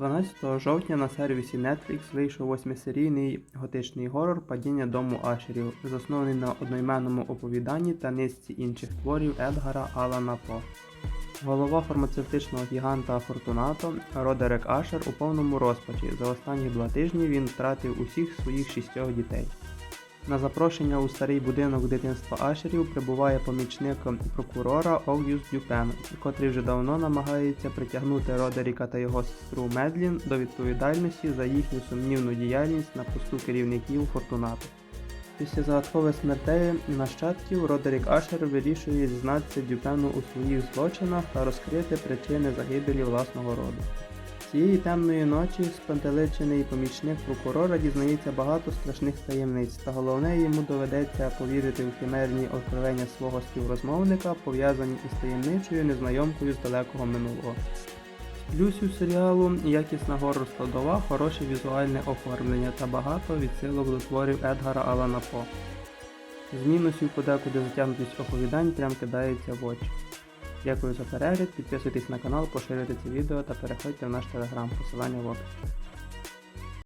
12 жовтня на сервісі Netflix вийшов восьмисерійний готичний горор Падіння дому Ашерів, заснований на одноіменному оповіданні та низці інших творів Едгара Алана По. Голова фармацевтичного гіганта Фортунато Родерек Ашер у повному розпачі. За останні два тижні він втратив усіх своїх шістьох дітей. На запрошення у старий будинок дитинства Ашерів прибуває помічник прокурора Огюст Дюпен, котрий вже давно намагається притягнути Родеріка та його сестру Медлін до відповідальності за їхню сумнівну діяльність на посту керівників Фортунато. Після загадкових смертей нащадків Родерік Ашер вирішує зізнатися Дюпену у своїх злочинах та розкрити причини загибелі власного роду. Цієї темної ночі спантеличений помічник прокурора дізнається багато страшних таємниць, та головне йому доведеться повірити в химерні откровення свого співрозмовника, пов'язані із таємничою незнайомкою з далекого минулого. З Плюсів серіалу якісна горор складова, хороше візуальне оформлення та багато відсилок до творів Едгара Алана По. З мінусів подекуди затягнутість оповідань прям кидається в очі. Дякую за перегляд, підписуйтесь на канал, поширюйте це відео та переходьте в наш телеграм, посилання в описі.